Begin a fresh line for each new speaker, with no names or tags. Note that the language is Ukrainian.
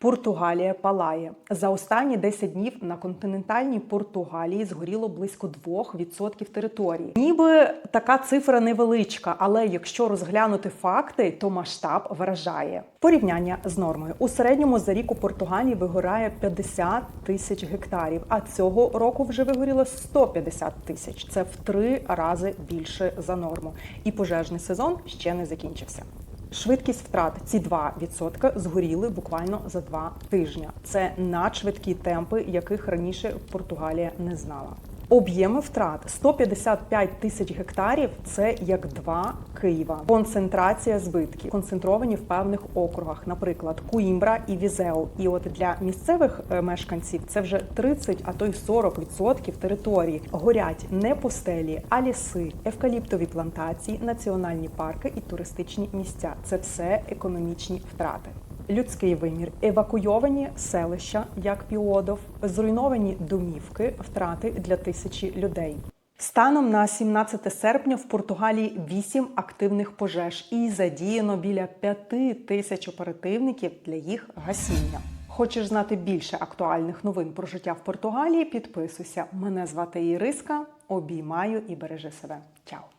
Португалія палає за останні 10 днів на континентальній Португалії згоріло близько 2% території. Ніби така цифра невеличка, але якщо розглянути факти, то масштаб вражає. Порівняння з нормою у середньому за рік у Португалії вигорає 50 тисяч гектарів, а цього року вже вигоріло 150 тисяч. Це в три рази більше за норму. І пожежний сезон ще не закінчився. Швидкість втрат ці 2% згоріли буквально за два тижні. Це надшвидкі темпи, яких раніше Португалія не знала. Об'єми втрат 155 тисяч гектарів це як два Києва. Концентрація збитків концентровані в певних округах, наприклад, Куімбра і Візеу. І от для місцевих е, мешканців це вже 30, а то й 40% території. Горять не пустелі, а ліси, евкаліптові плантації, національні парки і туристичні місця. Це все економічні втрати. Людський вимір, евакуйовані селища, як Піодов, зруйновані домівки, втрати для тисячі людей. Станом на 17 серпня в Португалії 8 активних пожеж і задіяно біля 5 тисяч оперативників для їх гасіння. Хочеш знати більше актуальних новин про життя в Португалії? Підписуйся. Мене звати Іриска. Обіймаю і бережи себе. Чао!